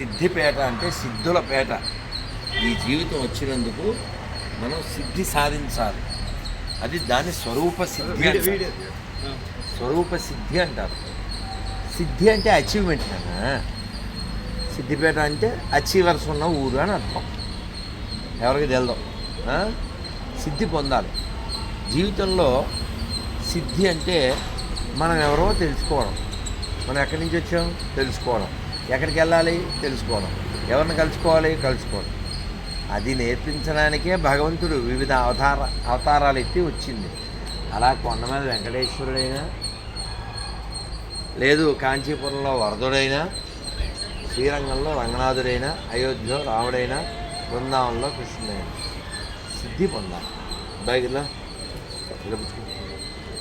సిద్ధిపేట అంటే సిద్ధుల పేట ఈ జీవితం వచ్చినందుకు మనం సిద్ధి సాధించాలి. అది దాని స్వరూప సిద్ధి అంటారు. స్వరూప సిద్ధి అంటారు. సిద్ధి అంటే అచీవ్మెంట్ నాన్న సిద్ధిపేట అంటే అచీవర్స్ ఉన్న ఊరు అని అర్థం. ఎవరికి తెలదు? సిద్ధి పొందాలి. జీవితంలో సిద్ధి అంటే మనం ఎవరో తెలుసుకోవడం. మనం ఎక్కడి నుంచి వచ్చాం? తెలుసుకోవడం. ఎక్కడికి వెళ్ళాలి? తెలుసుకోవడం. ఎవరిని కలుసుకోవాలి? కలుసుకోవడం. అది నేర్పించడానికే భగవంతుడు వివిధ అవతార అవతారాలు ఎత్తి వచ్చింది. అలా కొండ మీద వెంకటేశ్వరుడైనా లేదు కాంచీపురంలో వరదుడైనా శ్రీరంగంలో రంగనాథుడైనా అయోధ్యలో రాముడైనా బృందావనంలో కృష్ణుడైనా సిద్ధి పొందాలి. బైక్లో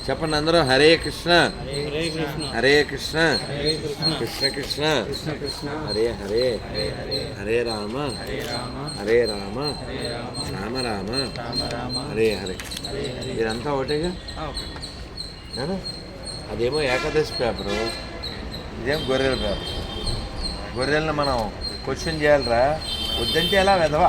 చెప్పండి అందరూ. హరే కృష్ణ. హరే కృష్ణ. కృష్ణ. కృష్ణ. హరే హరే. హరే రామ. హరే రామ. రామ. రామ. హరే హరే. ఇదంతా ఒకటేగా? అదేమో ఏకాదశి పేపరు. ఇదేం గొర్రెల పేపర్. గొర్రెలను మనం క్వశ్చన్ చేయాలిరా. వద్దంటే ఎలా వెదవా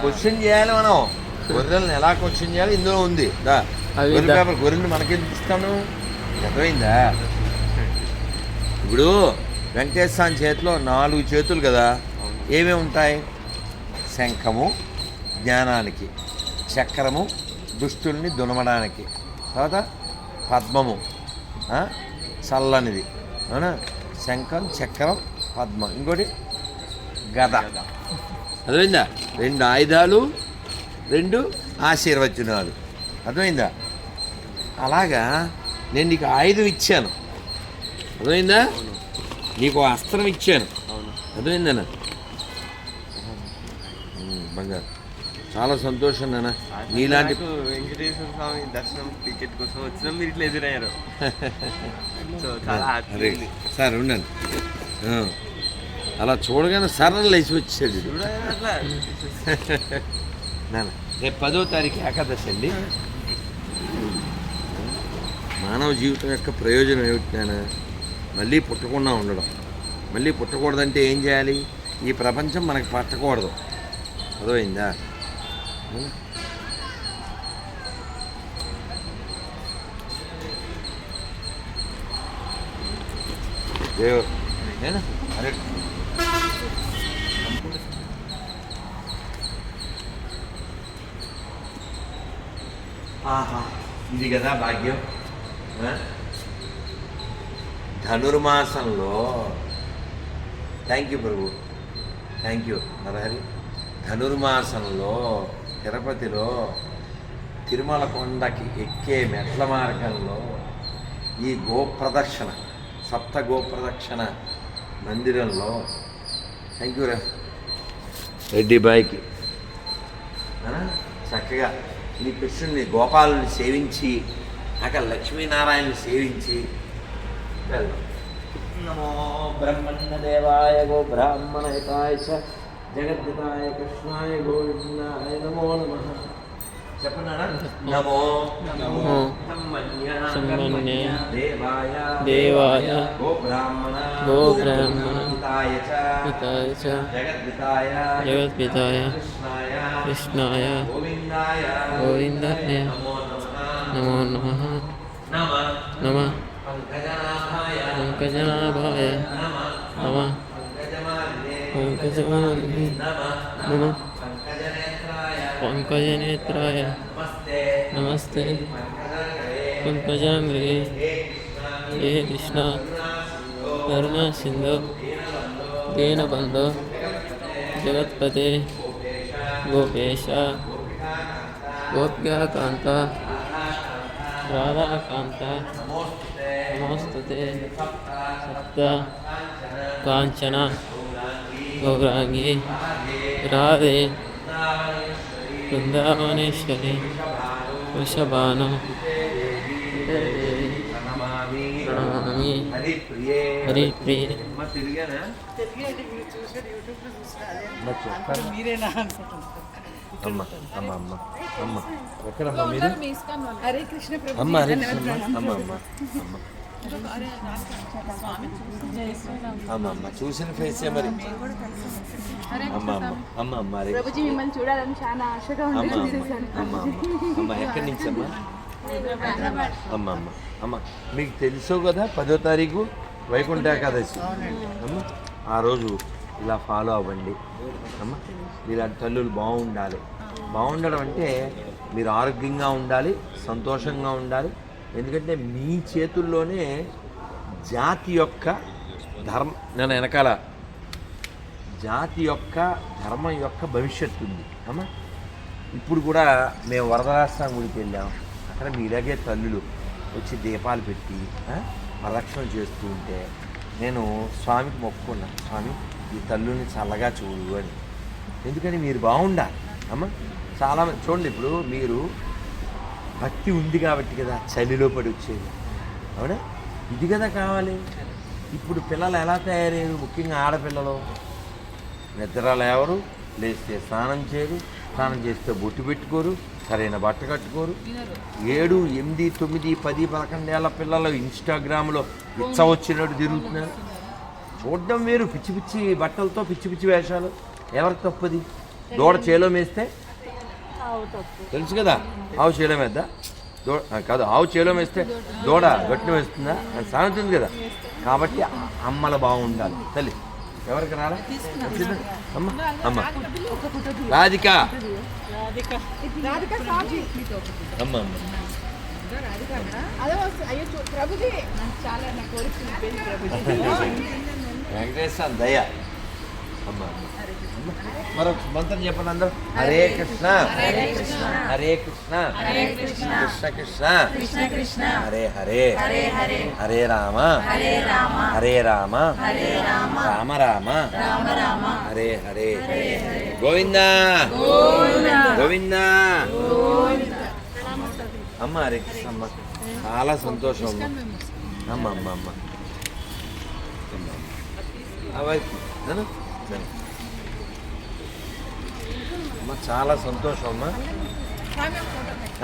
క్వశ్చన్ చేయాలి మనం. గొర్రెలను ఎలా క్వశ్చన్ చేయాలి? ఇందులో ఉంది. దా. అవి పేపర్ గొర్రెలు మనకెందుకు ఇస్తాను? అర్థమైందా? ఇప్పుడు వెంకటేశ్వర స్వామి చేతిలో నాలుగు చేతులు కదా ఏమేమి ఉంటాయి? శంఖము జ్ఞానానికి చక్రము దుష్టుల్ని దునమడానికి తర్వాత పద్మము చల్లనిది. అవునా? శంఖం చక్రం పద్మం. ఇంకోటి గద. అర్థమైందా? రెండు ఆయుధాలు రెండు ఆశీర్వచనాలు. అర్థమైందా? అలాగా నేను నీకు ఆయుధం ఇచ్చాను. అర్థమైందా? నీకు అస్త్రం ఇచ్చాను. అవును. అర్థమైందన్న బంగారు. చాలా సంతోషం నాన్న. నీలాంటి వెంకటేశ్వర స్వామి దర్శనం టికెట్ కోసం వచ్చిన మీరు ఇట్లా ఎదురయ్యారు. సార్ ఉండండి. అలా చూడగానే సరళ లేచి వచ్చాడు నాన్న రేపు పదో తారీఖు ఏకాదశి అండి. మానవ జీవితం యొక్క ప్రయోజనం ఏమిటి మళ్ళీ పుట్టకుండా ఉండడం. మళ్ళీ పుట్టకూడదంటే ఏం చేయాలి? ఈ ప్రపంచం మనకు పట్టకూడదు. అర్థమైందా? ఉం? అరే. ఆహా ఇది కదా భాగ్యం. ధనుర్మాసంలో thank you Prabhu thank you Narahari. ధనుర్మాసంలో తిరుపతిలో తిరుమల కొండకి ఎక్కే మెట్ల మార్గంలో ఈ గోప్రదక్షిణ సప్త గోప్రదక్షిణ మందిరంలో థ్యాంక్ యూ రా. రెడ్డి బాయ్కి? చక్కగా నీ కృష్ణుని గోపాలని సేవించి అక్కడ లక్ష్మీనారాయణని సేవించి వెళ్దాం. నమో బ్రహ్మణ్య దేవాయ గో బ్రాహ్మణ హితాయ చ జగద్దితాయ కృష్ణాయ గోవిందాయ నమో నమ. నమో నమో దేవాయ దేవాయ గో బ్రాహ్మణ గో బ్రాహ్మణ హితాయ చ జగద్పితాయ కృష్ణాయ కృష్ణాయ గోవిందాయ గోవిందాయ నమో నమః. నమో నమ నమ నమ పంకజనాభాయ పంకజనాభాయ నమ నమ పంకజమాలినే పంకజమాలిని నమ నమ పంకజనేత్రాయ పంకజనేత్రాయ నమస్తే రాధాకాంత నమోస్తుతే సప్త కాంచన గౌరాంగి రాధే బృందావనేశ్వరి వృషభాను నమామి ప్రణమామి హరి ప్రియే హరి ప్రియ అమ్మ తిరిగానా అమ్మ చెప్పాను మీరేనా అనుకుంటున్నాను అమ్మ అమ్మ అమ్మ అమ్మ. ఎక్కడమ్మా మీరు? హరే కృష్ణ ప్రభు. అమ్మ హరే కృష్ణ. అమ్మ అమ్మ అమ్మ. అమ్మ. అమ్మ చూసిన ఫేసే మరి. అమ్మ అమ్మ. అమ్మ అమ్మ అరే. ప్రభుజీ మిమ్మల్ని చూడాలని చాలా ఆశగా ఉంది. అమ్మ అమ్మ. చూసేసాను. అమ్మ అమ్మ. అమ్మ ఎక్కడి నుంచి అమ్మ? అమ్మ అమ్మ. అమ్మ మీకు తెలుసు కదా పదో తారీఖు వైకుంఠ ఏకాదశి. అమ్మ ఆ రోజు ఇలా ఫాలో అవ్వండి. అమ్మ ఇలాంటి తల్లులు బాగుండాలి. బాగుండడం అంటే మీరు ఆరోగ్యంగా ఉండాలి సంతోషంగా ఉండాలి. ఎందుకంటే మీ చేతుల్లోనే జాతి యొక్క ధర్మ నేను వెనకాల. జాతి యొక్క ధర్మం యొక్క భవిష్యత్తు ఉంది. అమ్మా? ఇప్పుడు కూడా మేము వరదరాష్ట్రం గుడికి వెళ్ళాం. అక్కడ మీలాగే తల్లులు వచ్చి దీపాలు పెట్టి ఆ, ప్రదక్షిణ చేస్తూ ఉంటే నేను స్వామికి మొక్కుకున్నా. స్వామి ఈ తల్లుని చల్లగా చూడు అని. ఎందుకని మీరు బాగుండాలి. అమ్మ చాలా చూడండి ఇప్పుడు మీరు భక్తి ఉంది కాబట్టి కదా చలిలో పడి వచ్చేది. అవునా? ఇది కదా కావాలి. ఇప్పుడు పిల్లలు ఎలా తయారయ్యారు? ముఖ్యంగా ఆడపిల్లలు. నిద్ర లేవరు లేస్తే స్నానం చేయరు స్నానం చేస్తే బొట్టు పెట్టుకోరు సరైన బట్ట కట్టుకోరు. ఏడు ఎనిమిది తొమ్మిది పది పదకొండేళ్ళ పిల్లలు ఇన్స్టాగ్రామ్లో ఇచ్చ వచ్చినట్టు తిరుగుతున్నారు. చూడడం వేరు పిచ్చి పిచ్చి బట్టలతో పిచ్చి పిచ్చి వేషాలు. ఎవరికి తప్పది? దూడ చేలో మేస్తే? తెలుసు కదా? ఆవు చేలో మేద్దా? దో ఆ, కాదు ఆవు చేలో వేస్తే దూడ గట్టిన వేస్తుందా అని సామెత ఉంది కదా. కాబట్టి అమ్మల బాగుండాలి. తల్లి ఎవరికి రాలా? అమ్మ అమ్మ. రాధిక. అమ్మ అమ్మ. వెంకటేశ్వర దయ. అమ్మ. మరొక మంత్రం చెప్పండి అందరూ. హరే కృష్ణ. హరే కృష్ణ. కృష్ణ. కృష్ణ. హరే హరే. హరే రామ. హరే రామ. రామ. రామ. హరే హరే. గోవింద. గోవింద. అమ్మ హరే కృష్ణ అమ్మ. చాలా సంతోషం అమ్మ. అమ్మ అమ్మ అమ్మ. అమ్మ చాలా సంతోషం అమ్మా.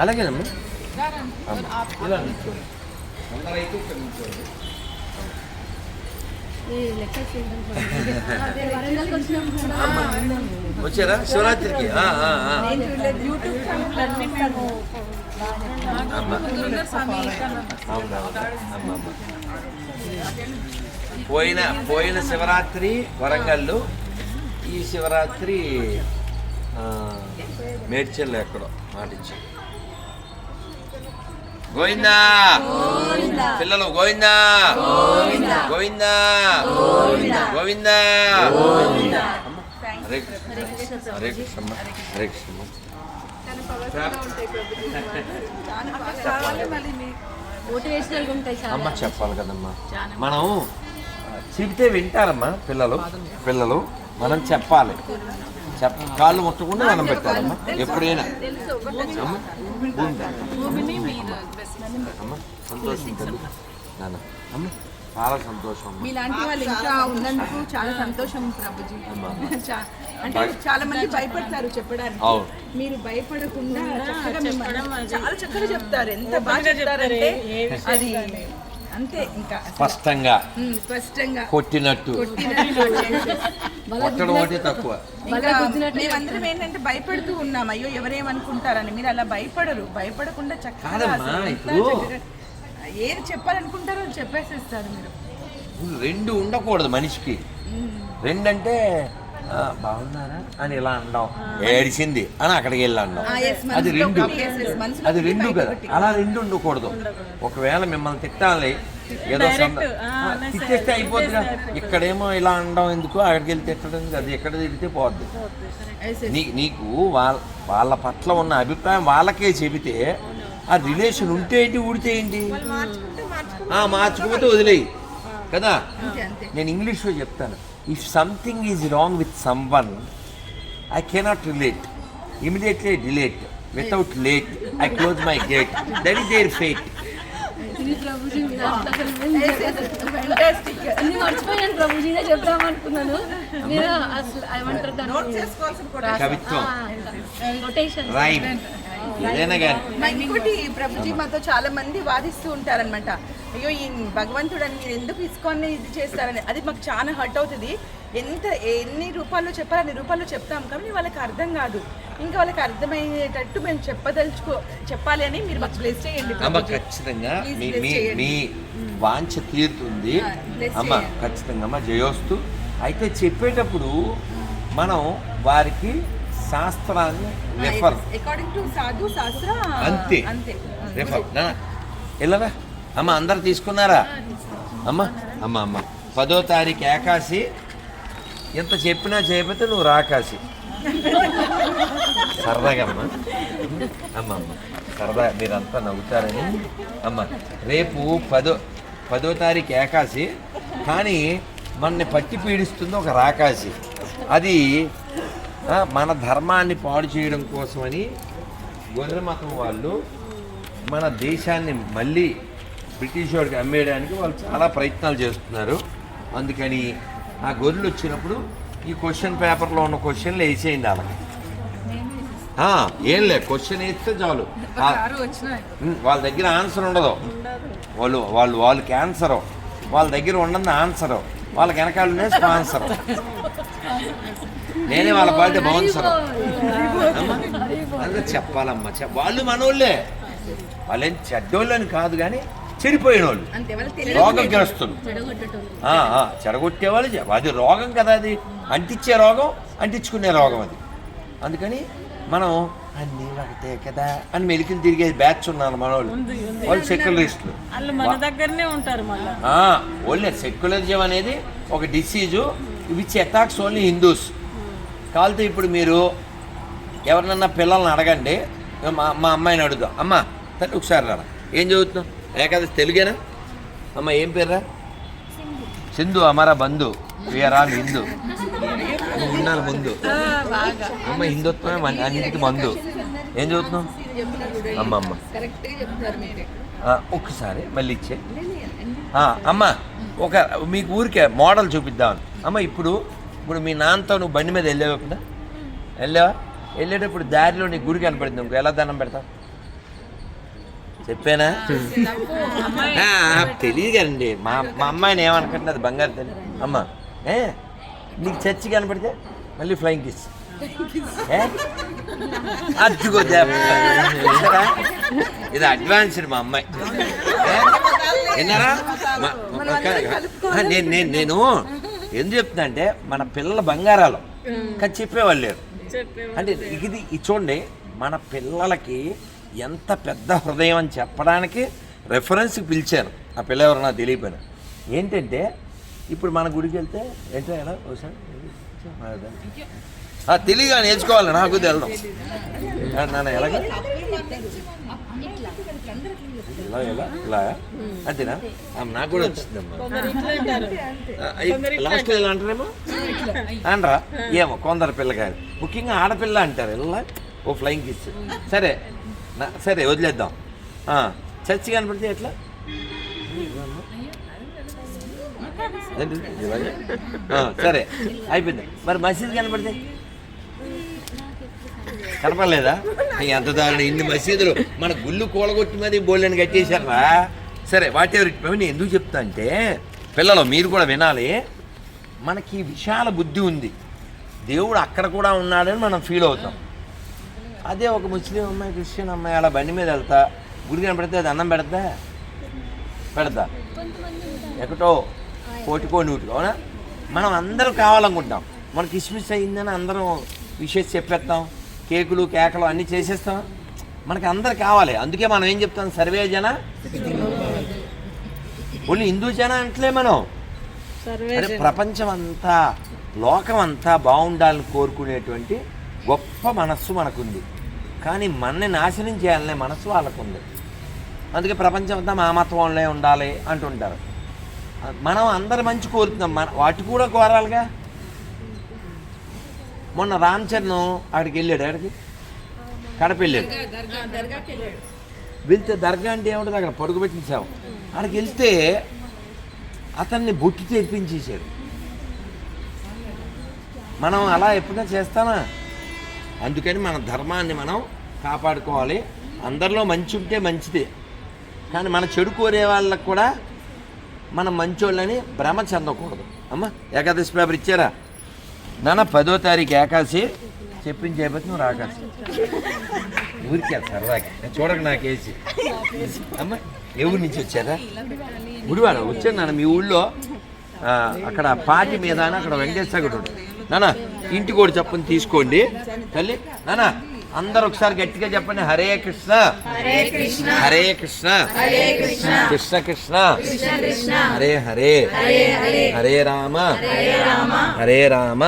అలాగేనమ్మా? ఇలా నిల్చోండి. వచ్చారా? శివరాత్రికి? పోయిన పోయిన శివరాత్రి వరంగల్లో. ఈ శివరాత్రి ఆ, మేడ్చల్లో ఎక్కడో మాటించి గోవిందా! పిల్లలు గోవిందా! గోవిందా. గోవిందా! అమ్మ, హరే కృష్ణ హరే కృష్ణ అమ్మ. హరే కృష్ణ చెప్పాలి. కదమ్మా. మనం చెబితే వింటారమ్మా పిల్లలు. పిల్లలు మనం చెప్పాలి. కాళ్ళు ముట్టకుండా మనం పెట్టాలమ్మా ఎప్పుడైనా. అమ్మ ఉందా? అమ్మ సంతోషం తల్లి నాన్న అమ్మ చాలా సంతోషం మీలాంటి వాళ్ళు ఇంకా ఉన్నందుకు చాలా సంతోషం ప్రభుజీ. అంటే చాలా మంది భయపడతారు చెప్పడానికి. మీరు భయపడకుండా చాలా చక్కగా చెప్తారు. ఎంత బాగా చెప్తారంటే అది అంతే ఇంకా స్పష్టంగా. స్పష్టంగా. కొట్టినట్టు. కొట్టడం ఒకటి తక్కువ. మేమందరం ఏంటంటే భయపడుతూ ఉన్నాం. అయ్యో ఎవరేమనుకుంటారని. మీరు అలా భయపడరు. భయపడకుండా చక్కగా ఏది చెప్పాలనుకుంటారో చెప్పేసేస్తారు మీరు. రెండు ఉండకూడదు మనిషికి. రెండంటే బాగున్నారా? అని ఇలా అంటాం ఏడిసింది అని అక్కడికి వెళ్ళి yes, అది రెండు. అది రెండు కదా. అలా రెండు ఉండకూడదు. ఒకవేళ మిమ్మల్ని తిట్టాలి ఏదో తిట్టేస్తే అయిపోతుంది కదా. ఇక్కడేమో ఇలా అనడం ఎందుకు? అక్కడికి వెళ్ళి తిట్టడం? అది ఎక్కడ తిడితే పోద్ది. నీ నీకు వాళ్ళ వాళ్ళ పట్ల ఉన్న అభిప్రాయం వాళ్ళకే చెబితే ఆ రిలేషన్ ఉంటే ఏంటి ఊడితే ఏంటి? ఆ, మార్చుకోకపోతే వదిలేయి. కదా? నేను ఇంగ్లీష్లో చెప్తాను. If something is wrong with some one I cannot relate immediately delete without late I close my gate that is their fate మర్చిపోయాను ప్రభుజీనే చెప్దాం అనుకున్నాను. మీరు అసలు ఏమంటారు ఏదైనా కానీ. ఇంకోటి ప్రభుజీ మాతో చాలా మంది వాదిస్తూ ఉంటారనమాట అయ్యో ఈ భగవంతుడు అని మీరు ఎందుకు ఇస్కాన్ని ఇది చేస్తారని? అది మాకు చాలా హర్ట్ అవుతుంది. ఎంత ఎన్ని రూపాయలు చెప్పాలి అన్ని రూపాయలు చెప్తాం కానీ వాళ్ళకి అర్థం కాదు. ఇంకా వాళ్ళకి అర్థమయ్యేటట్టు మేము చెప్పదలుచుకో చెప్పాలి అని మీరు మాకు బ్లెస్ చేయండి అమ్మ. ఖచ్చితంగా మీ వాంఛ తీరుతుంది. అమ్మ. ఖచ్చితంగా అమ్మ జయోస్తు. అయితే చెప్పేటప్పుడు మనం వారికి శాస్త్రాన్ని రెఫర్ అకార్డింగ్ టు సాధు శాస్త్ర అంతే. అంతే. రెఫర్ వెళ్ళరా అమ్మ అందరు తీసుకున్నారా? అమ్మ అమ్మ అమ్మ. పదో తారీఖు ఏకాశి. ఎంత చెప్పినా చేయకపోతే నువ్వు రాకాశి. సరదాగా అమ్మ. అమ్మ అమ్మ. సరదా మీరంతా నవ్వుతారని. అమ్మ రేపు పదో పదో తారీఖు ఏకాశి. కానీ మనని పట్టి పీడిస్తుంది ఒక రాకాశి. అది మన ధర్మాన్ని పాడు చేయడం కోసమని గొర్రె మతం వాళ్ళు మన దేశాన్ని మళ్ళీ బ్రిటిష్ వాడికి అమ్మేయడానికి వాళ్ళు చాలా ప్రయత్నాలు చేస్తున్నారు. అందుకని ఆ గొర్రెలు వచ్చినప్పుడు ఈ క్వశ్చన్ పేపర్లో ఉన్న క్వశ్చన్లు వేసేయండి వాళ్ళకి. ఏం లేదు క్వశ్చన్ వేస్తే చాలు. వాళ్ళ దగ్గర ఆన్సర్ ఉండదు. వాళ్ళు వాళ్ళు వాళ్ళకి ఆన్సరు. వాళ్ళ దగ్గర ఉండదు ఆన్సరు. వాళ్ళ వెనకాలనే స్పాన్సర్ నేనే వాళ్ళ పాలిటీ బౌన్సర్ అందుకే చెప్పాలమ్మా. చెప్ వాళ్ళు మనోళ్ళే. వాళ్ళేం చెడ్డోళ్ళని కాదు కానీ చెడిపోయిన వాళ్ళు రోగగ్రస్తులు ఆ, ఆ, చెడగొట్టేవాళ్ళు అది రోగం కదా అది. అంటించే రోగం అంటించుకునే రోగం అది. అందుకని మనం అన్నీ ఒకటే కదా అని మెలికిని తిరిగే బ్యాచ్ ఉన్నారు మన వాళ్ళు వాళ్ళు సెక్యులరిస్టులు. మన దగ్గరనే ఉంటారు మళ్ళీ. ఓన్లీ సెక్యులరిజం అనేది ఒక disease. Which attacks only Hindus. కావాలంటే ఇప్పుడు మీరు ఎవరినన్నా పిల్లల్ని అడగండి మా మా అమ్మాయిని అడుగుదాం. అమ్మ తల్లి ఒకసారి రా ఏం చదువుతున్నావు? ఏకాదశి తెలుగేనా? అమ్మ ఏం పేర్రా? సింధు. అమర బంధు. వీఆర్ ఆల్ హిందూ నువ్వు ఉండాలి ముందు. అమ్మ హిందుత్వమే మన- అన్నిటికీ మందు. ఏం చదువుతున్నావు? అమ్మ అమ్మ. ఒక్కసారి మళ్ళీ ఇచ్చే. అమ్మ ఒక మీకు ఊరికే మోడల్ చూపిద్దామని. అమ్మ ఇప్పుడు ఇప్పుడు మీ నాన్నతో నువ్వు బండి మీద వెళ్ళావు వెళ్ళావా? వెళ్ళేటప్పుడు దారిలో నీ గుడి కనపడింది ఇంకో ఎలా దండం పెడతావు? చెప్పానా? తెలియదు కదండి మా మా అమ్మాయిని ఏమనుకుంటుంది అది బంగారు తల్లి. అమ్మ ఏ? నీకు చర్చి కనపడితే మళ్ళీ ఫ్లయింగ్ కిస్ అద్దుకో? ఇది అడ్వాన్స్డ్ మా అమ్మాయి? విన్నారా? నేను నేను నేను ఎందుకు చెప్తున్నా అంటే మన పిల్లల బంగారాలు. కానీ చెప్పేవాళ్ళు లేరు. అంటే ఇది చూడండి మన పిల్లలకి ఎంత పెద్ద హృదయం అని చెప్పడానికి రెఫరెన్స్కి పిలిచాను. ఆ పిల్ల ఎవరు నాకు తెలియపోయినా. ఏంటంటే ఇప్పుడు మన గుడికి వెళ్తే ఏంటో ఎలా? ఒకసారి తెలియగా నేర్చుకోవాలి నాకు తెలడం నాన్న ఎలాగ? ఇలా ఎలా ఇలా అంతేనా? నాకు కూడా వచ్చిందమ్మా. లాస్ట్ ఇలా అంటారేమో? అనరా ఏమో కొందరు పిల్లకాయలు ముఖ్యంగా ఆడపిల్ల అంటారు ఇలా ఓ ఫ్లయింగ్ కిస్ సరే సరే వదిలేద్దాం. చర్చి కనపడితే ఎట్లా? సరే అయిపోయింది. మరి మసీద్ కనపడితే? కనపడలేదా? ఎంత దారుణ ఇన్ని మసీదులు. మన గుళ్ళు కూలగొట్టి మరి బోళ్ళని కట్టేశారా సరే వాట్ ఎవర్ ఇట్ నేను ఎందుకు చెప్తా అంటే పిల్లలు మీరు కూడా వినాలి. మనకి విశాల బుద్ధి ఉంది. దేవుడు అక్కడ కూడా ఉన్నాడని మనం ఫీల్ అవుతాం. అదే ఒక ముస్లిం అమ్మాయి క్రిస్టియన్ అమ్మాయి అలా బండి మీద వెళ్తా. గుడి కనపడితే అది అన్నం పెడతా? పెడతా. ఎక్కటో కోటికో నూటికో అవునా? మనం అందరం కావాలనుకుంటాం మనకి కిస్మిస్ అయిందని అందరం విషెస్ చెప్పేస్తాం. కేకులు కేకలు అన్నీ చేసేస్తాం. మనకి అందరు కావాలి. అందుకే మనం ఏం చెప్తాం? సర్వే జన? ఓన్లీ హిందూ జన అంటలే మనం. ప్రపంచం అంతా లోకం అంతా బాగుండాలని కోరుకునేటువంటి గొప్ప మనస్సు మనకుంది. కానీ మనని నాశనం చేయాలనే మనస్సు వాళ్ళకుంది. అందుకే ప్రపంచం అంతా మా మతం వాళ్ళే ఉండాలి అంటుంటారు. మనం అందరు మంచి కోరుతున్నాం. మన వాటి కూడా కోరాలిగా? మొన్న రామ్ చరణ్ అక్కడికి వెళ్ళాడు అక్కడికి కడప వెళ్ళాడు వెళ్తే దర్గా అంటే ఏముంటుంది అక్కడ పడుగు పెట్టించాం అక్కడికి వెళ్తే అతన్ని బొట్టు తెరిపించేశాడు. మనం అలా ఎప్పుడైనా చేస్తామా అందుకని మన ధర్మాన్ని మనం కాపాడుకోవాలి. అందరిలో మంచి ఉంటే మంచిది. కానీ మన చెడు కోరే వాళ్ళకు కూడా మనం మంచోళ్ళని భ్రమ చెందకూడదు. అమ్మ ఏకాదశి పేపర్ ఇచ్చారా? నాన్న పదో తారీఖు ఏకాదశి చెప్పింది చేయబోతే నువ్వు రాకాశి. ఊరికే సరదాకి నేను చూడక నాకేసి అమ్మ ఏ ఊరి నుంచి వచ్చారా? గుడివాడ. వచ్చాను నాన్న మీ ఊళ్ళో అక్కడ పాటి మీద అక్కడ వెంకటేశ్వర నాన్న ఇంటి కూడా చెప్పని తీసుకోండి. తల్లి నాన్న అందరు ఒకసారి గట్టిగా చెప్పండి. హరే కృష్ణ. హరే కృష్ణ. హరే కృష్ణ. హరే కృష్ణ. కృష్ణ కృష్ణ. హరే హరే. హరే రామ. హరే రామ.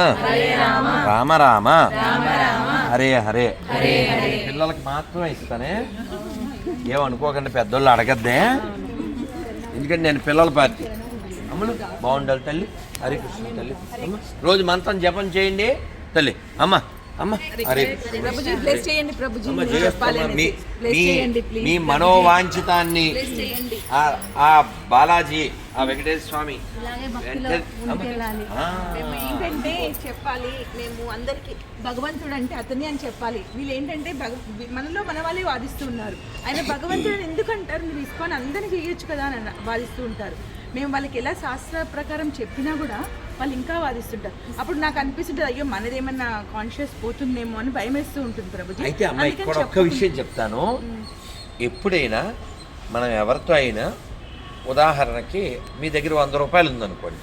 రామ. రామ. హరే హరే. పిల్లలకి మాత్రమే ఇస్తానే. ఏమనుకోకండి పెద్దోళ్ళు అడగద్దే. ఎందుకంటే నేను పిల్లల పార్టీ. అమ్మలు బాగుండాలి తల్లి. హరే కృష్ణ తల్లి. అమ్మ రోజు మంత్రం జపం చేయండి. తల్లి అమ్మ హరే మీ బ్లెస్ మీ చేయండి ప్లీజ్ మీ మనోవాంఛితాన్ని బ్లెస్ చేయండి. ఆ- ఆ బాలాజీ ఆ వెంకటేశ్వర స్వామి. ఏంటంటే చెప్పాలి మేము అందరికి భగవంతుడు అంటే అతని అని చెప్పాలి. వీళ్ళు ఏంటంటే మనలో మన వాళ్ళే వాదిస్తూ ఉన్నారు. ఆయన భగవంతుడు ఎందుకు అంటారు? మీరు ఇస్కాన్ అందరినీ చేయొచ్చు కదా అని అన్న- వాదిస్తూ ఉంటారు. మేము వాళ్ళకి ఎలా శాస్త్ర ప్రకారం చెప్పినా కూడా వాళ్ళు ఇంకా వాదిస్తుంటారు. అప్పుడు నాకు అనిపిస్తుంటుంది అయ్యో మనదేమన్నా కాన్షియస్ పోతుందేమో అని భయం వేస్తూ ఉంటుంది ప్రభుజీ. అయితే అమ్మ అందుకని ఇక్కడ ఒక్క విషయం చెప్తాను. ఎప్పుడైనా మనం ఎవరితో అయినా ఉదాహరణకి మీ దగ్గర వంద రూపాయలు ఉందనుకోండి.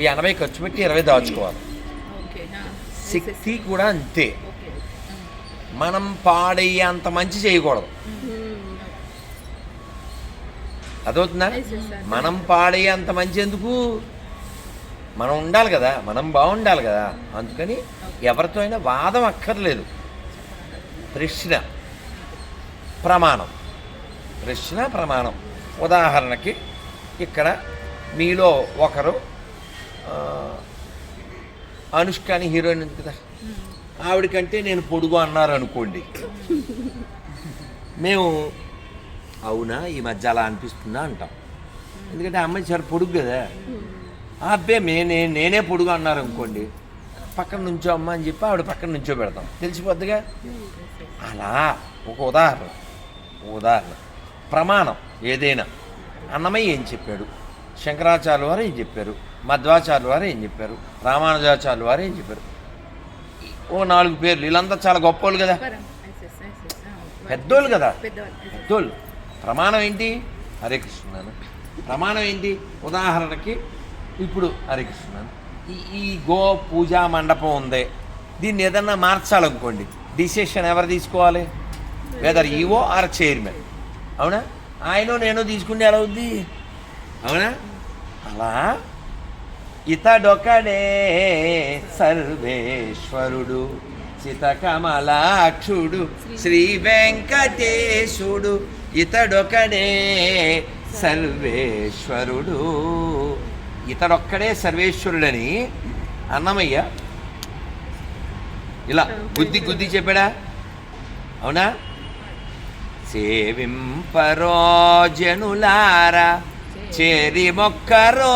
ఈ ఎనభై ఖర్చు పెట్టి ఇరవై దాచుకోవాలి. శక్తి కూడా అంతే. మనం పాడయ్యే అంత మంచి చేయకూడదు. అదవుతుందా మనం పాడయ్యే అంత మంచి ఎందుకు? మనం ఉండాలి కదా మనం బాగుండాలి కదా. అందుకని ఎవరితో అయినా వాదం అక్కర్లేదు. ప్రశ్న ప్రమాణం. ప్రశ్న ప్రమాణం. ఉదాహరణకి ఇక్కడ మీలో ఒకరు అనుష్క అని హీరోయిన్ ఉంది కదా. ఆవిడకంటే నేను పొడుగు అన్నారు అనుకోండి. మేము అవునా? ఈ మధ్య అలా అనిపిస్తుందా అంటాం. ఎందుకంటే అమ్మాయి చాలా పొడుగు కదా. ఆ అబ్బే నేనే నేనే పొడుగు అన్నారు అనుకోండి పక్కన నుంచో అమ్మ అని చెప్పి ఆవిడ పక్కన నుంచో పెడతాం. తెలిసిపోద్దిగా? అలా ఒక ఉదాహరణ ఉదాహరణ. ప్రమాణం ఏదైనా. అన్నమయ్య ఏం చెప్పాడు? శంకరాచార్య వారు ఏం చెప్పారు? మధ్వాచార్య వారు ఏం చెప్పారు? రామానుజాచార్య వారు ఏం చెప్పారు? ఓ నాలుగు పేర్లు. వీళ్ళంతా చాలా గొప్పోళ్ళు కదా. పెద్దోళ్ళు కదా. పెద్దోళ్ళు. ప్రమాణం ఏంటి? హరే కృష్ణ ప్రమాణం ఏంటి? ఉదాహరణకి ఇప్పుడు హరే కృష్ణ ఈ ఈ గో పూజా మండపం ఉంది. దీన్ని ఏదన్నా మార్చాలనుకోండి. డిసిషన్ ఎవరు తీసుకోవాలి? వెదర్ ఈవో ఆర్ చైర్మన్ అవునా? ఆయన నేను తీసుకుంటే ఎలా అవుద్ది? అవునా? అలా. ఇతడొకడే సర్వేశ్వరుడు చితకమలాక్షుడు శ్రీ వెంకటేశుడు ఇతడొకడే సర్వేశ్వరుడు. ఇతడొక్కడే సర్వేశ్వరుడని అన్నమయ్య. ఇలా గుద్ది గుద్ది చెప్పాడా? అవునా? సేవింపరోజనులారా చేరి మొక్కరో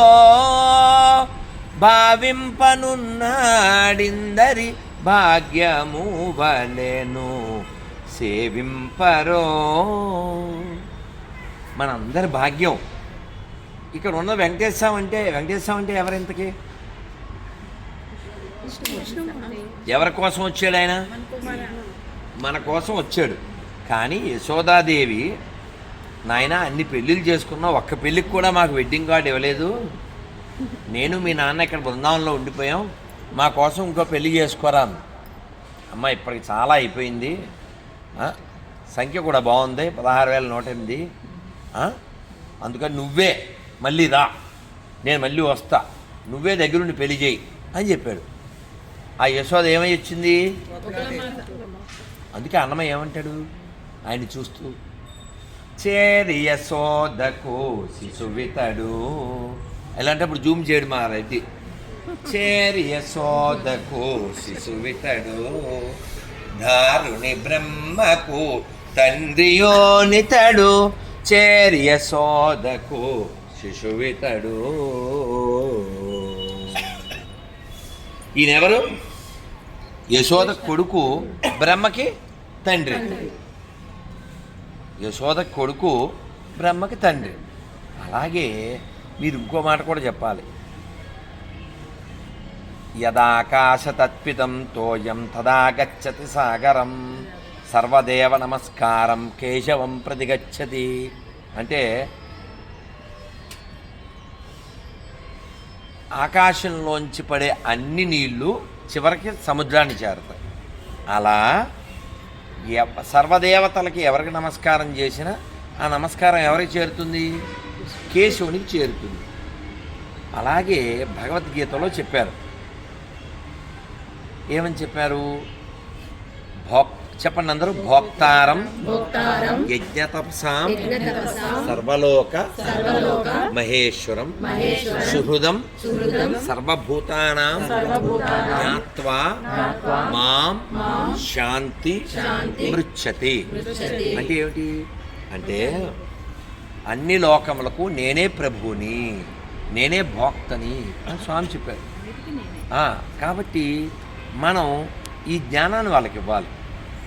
భావింపనున్నాడిందరి భాగ్యము వలెను. సేవింపరో. మనందరి భాగ్యం. ఇక్కడ ఉన్న వెంకటేశ్వరం అంటే వెంకటేశ్వరం అంటే ఎవరింతకి ఎవరి కోసం వచ్చాడు ఆయన? మన కోసం వచ్చాడు. కానీ యశోదాదేవి నాయన అన్ని పెళ్ళిళ్ళు చేసుకున్నా ఒక్క పెళ్ళికి కూడా మాకు వెడ్డింగ్ కార్డు ఇవ్వలేదు. నేను మీ నాన్న ఇక్కడ బృందావనంలో ఉండిపోయాం. మా కోసం ఇంకో పెళ్ళి చేసుకోరా అమ్మ ఇప్పటికి చాలా అయిపోయింది. సంఖ్య కూడా బాగుంది. పదహారు వేల నూట ఎనిమిది. అందుకని నువ్వే మళ్ళీ రా. నేను మళ్ళీ వస్తా. నువ్వే దగ్గరుండి పెళ్ళి చేయి అని చెప్పాడు. ఆ యశోద ఏమై వచ్చింది? అందుకే అన్నమయ్య ఏమంటాడు? ఆయన చూస్తూ చేరి యశోదకు శిశువితడు ఎలాంటప్పుడు జూమ్ చేయడు మా రెడ్డి చేరి యశోదకు శిశువితడు దారుణి బ్రహ్మకు తండ్రియోనితడు చేరి యశోదకు శిశువితడు. ఈయనెవరు? యశోద కొడుకు బ్రహ్మకి తండ్రి. యశోద కొడుకు బ్రహ్మకి తండ్రి. అలాగే మీరు ఇంకో మాట కూడా చెప్పాలి. యదాకాశతత్పితం తోయం తదా గచ్చతి సాగరం. సర్వదేవ నమస్కారం కేశవం ప్రతి గచ్చతి అంటే ఆకాశంలోంచి పడే అన్ని నీళ్ళు చివరికి సముద్రాన్ని చేరుతాయి. అలా సర్వదేవతలకి ఎవరికి నమస్కారం చేసినా ఆ నమస్కారం ఎవరికి చేరుతుంది? కేశవునికి చేరుతుంది. అలాగే భగవద్గీతలో చెప్పారు. ఏమని చెప్పారు? భోక్ చెప్పండి అందరూ. భోక్తారం. యజ్ఞతపసాం. సర్వలోక. మహేశ్వరం. సుహృదం. సర్వభూతానాం. జ్ఞాత్వా. మాం. శాంతి. మృచ్చతి అంటే ఏమిటి? అంటే అన్ని లోకములకు నేనే ప్రభువుని నేనే భోక్తని అని స్వామి చెప్పారు. కాబట్టి మనం ఈ జ్ఞానాన్ని వాళ్ళకి ఇవ్వాలి.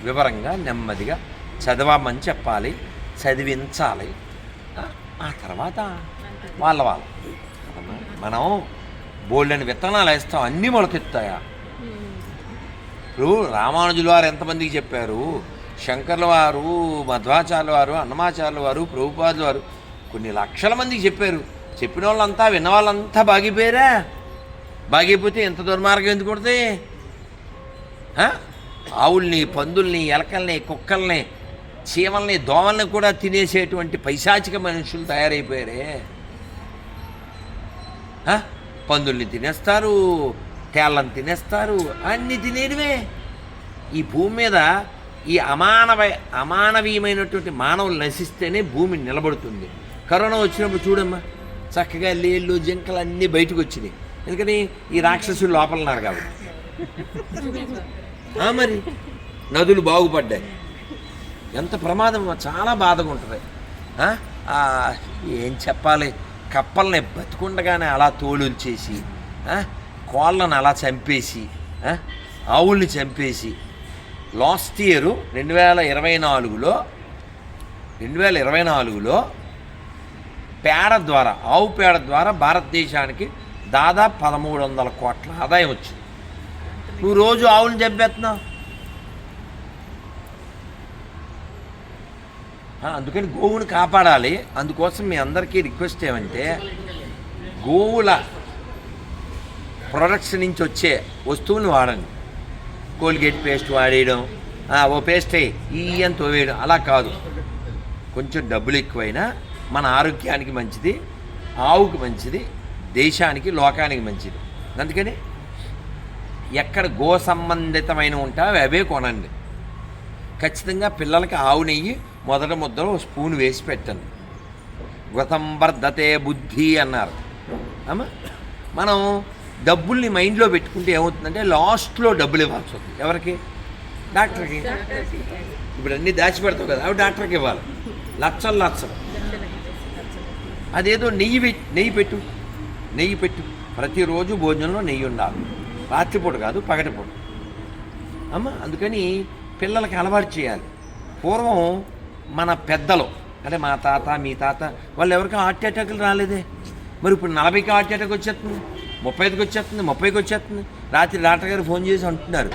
వివరంగా నెమ్మదిగా చదవమని చెప్పాలి చదివించాలి. ఆ, తర్వాత వాళ్ళ వాళ్ళ. మనం బోల్డని విత్తనాలు వేస్తాం అన్నీ మొలకెత్తాయా? ఇప్పుడు రామానుజుల వారు ఎంతమందికి చెప్పారు? శంకర్ల వారు మధ్వాచార్యుల వారు అన్నమాచార్యుల వారు ప్రభుపాదుల వారు కొన్ని లక్షల మందికి చెప్పారు. చెప్పిన వాళ్ళంతా విన్న వాళ్ళంతా బాగిపోయారా? బాగైపోతే ఎంత దుర్మార్గం ఎందుకు కొడితే ఆవుల్ని పందుల్ని ఎలకల్ని కుక్కల్ని చీమల్ని దోమల్ని కూడా తినేసేటువంటి పైశాచిక మనుషులు తయారైపోయారే. ఆ? పందుల్ని తినేస్తారు తేళ్ళని తినేస్తారు అన్ని తినేటివే ఈ భూమి మీద ఈ అమానవ అమానవీయమైనటువంటి మానవులు నశిస్తేనే భూమి నిలబడుతుంది. కరోనా వచ్చినప్పుడు చూడమ్మా చక్కగా లేళ్ళు జింకలు అన్నీ బయటకు వచ్చినాయి. ఎందుకని? ఈ రాక్షసులు లోపల ఉన్నారు కాబట్టి. మరి? నదులు బాగుపడ్డాయి. ఎంత ప్రమాదం చాలా బాధగా ఉంటుంది. ఏం చెప్పాలి? కప్పల్ని బతుకుండగానే అలా తోలుంచేసి కోళ్ళను అలా చంపేసి ఆవుల్ని చంపేసి లాస్ట్ ఇయర్ రెండు వేల ఇరవై నాలుగులో రెండు వేల ఇరవై నాలుగులో పేడ ద్వారా ఆవు పేడ ద్వారా భారతదేశానికి దాదాపు పదమూడు వందల కోట్ల ఆదాయం వచ్చింది. నువ్వు రోజు ఆవులు చంపేస్తున్నావు అందుకని గోవుని కాపాడాలి. అందుకోసం మీ అందరికీ రిక్వెస్ట్ ఏమంటే గోవుల ప్రొడక్ట్స్ నుంచి వచ్చే వస్తువుని వాడండి. కోల్గేట్ పేస్ట్ వాడేయడం ఓ పేస్ట్ ఈ అని తోవేయడం అలా కాదు. కొంచెం డబ్బులు ఎక్కువైనా మన ఆరోగ్యానికి మంచిది ఆవుకి మంచిది దేశానికి లోకానికి మంచిది. అందుకని ఎక్కడ గో సంబంధితమైన ఉంటావో అవే కొనండి. ఖచ్చితంగా పిల్లలకి ఆవు నెయ్యి మొదట ముద్దలో స్పూన్ వేసి పెట్టండి. గతంబర్ధతే బుద్ధి అన్నారు. అమ్మా మనం డబ్బుల్ని మైండ్లో పెట్టుకుంటే ఏమవుతుందంటే లాస్ట్లో డబ్బులు ఇవ్వాల్సి వస్తుంది. ఎవరికి? డాక్టర్కి. ఇప్పుడు అన్నీ దాచిపెడతావు కదా అవి డాక్టర్కి ఇవ్వాలి. లక్షలు లక్షలు. అదేదో నెయ్యి నెయ్యి పెట్టు నెయ్యి పెట్టు. ప్రతిరోజు భోజనంలో నెయ్యి ఉండాలి. రాత్రిపూట కాదు పగటిపూట. అమ్మ అందుకని పిల్లలకి అలవాటు చేయాలి. పూర్వం మన పెద్దలు అంటే మా తాత మీ తాత వాళ్ళు ఎవరికి హార్ట్ అటాకులు రాలేదే. మరి ఇప్పుడు నలభైకి హార్ట్ అటాక్ వచ్చేస్తుంది ముప్పై ఐదుకి వచ్చేస్తుంది ముప్పైకి వచ్చేస్తుంది. రాత్రి డాక్టర్ గారు ఫోన్ చేసి అంటున్నారు.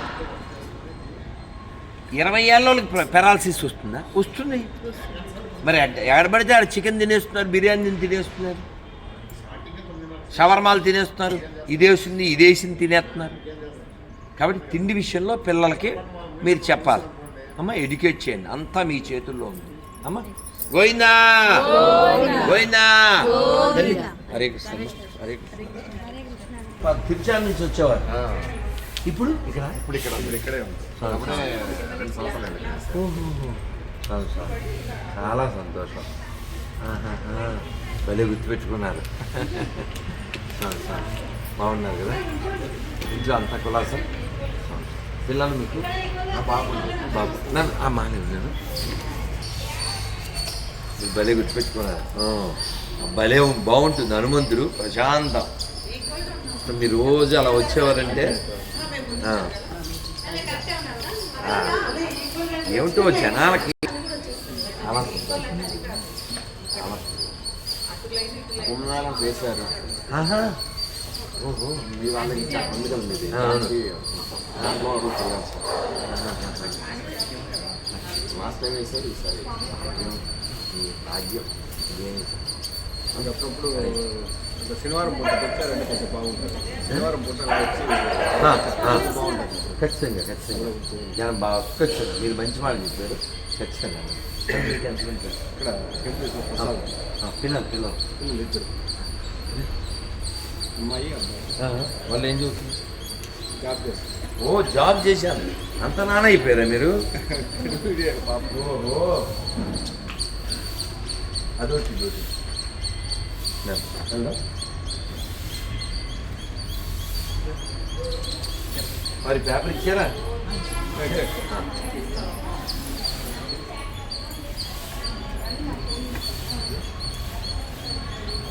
ఇరవై ఏళ్ళ పెరాలసిస్ వస్తుందా? వస్తుంది. మరి ఎడ- ఎడబడితే ఆడ చికెన్ తినేస్తున్నారు బిర్యానీ తినేస్తున్నారు. షవర్మాలు తినేస్తున్నారు. ఇదేసింది ఇదేసింది తినేస్తున్నారు. కాబట్టి తిండి విషయంలో పిల్లలకి మీరు చెప్పాలి. అమ్మ ఎడ్యుకేట్ చేయండి. అంతా మీ చేతుల్లో ఉంది. అమ్మ గోయిందా గోయిందా. హరే కృష్ణ హరే కృష్ణ. తిరుచాల నుంచి వచ్చేవారు. ఇప్పుడు? ఇక్కడ? ఇప్పుడు ఇక్కడ ఇక్కడే ఉంది. చాలా సంతోషం. భలే గుర్తుపెట్టుకున్నారు. బాగున్నారు కదా? ఇంట్లో అంతా కులాసం? పిల్లలు మీకు? ఆ బాబు బాబు. నన్ను ఆ మాలేదు నేను మీరు భలే గుర్తుపెట్టుకున్నారు. భలే బాగుంటుంది హనుమంతుడు ప్రశాంతం. మీరు రోజు అలా వచ్చేవారంటే. ఏమిటో జనాలకి సంతోషం. కుమ్మనాలం వేశారు. మీ వాళ్ళకి కదా మీది దాంట్లో అడుగు చేయాలి లాస్ట్ టైం వేశారు ఈసారి. భాగ్యం అప్పుడప్పుడు శనివారం పూట తెచ్చారంటే కొంచెం బాగుంటుంది. శనివారం పూట వచ్చి ఆ. ఖచ్చితంగా ఖచ్చితంగా. నేను బాగా ఖచ్చితంగా మీరు మంచి మాట చెప్పారు. ఖచ్చితంగా. మీకు ఇక్కడ పిల్లలు పిల్లలు. ఇద్దరు. అమ్మాయి అబ్బాయి. వాళ్ళు ఏం చూస్తుంది జాబ్ చేస్తారు. ఓ జాబ్ చేశాను అంత నాన్న అయిపోయారా మీరు? ఓహో. అదొకటి హలో. మరి పేపర్ ఇచ్చారా?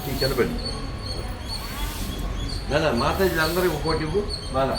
ఈ కనపడి మాతాజీ అందరికి ఒకటి ఇవ్వు. బాగా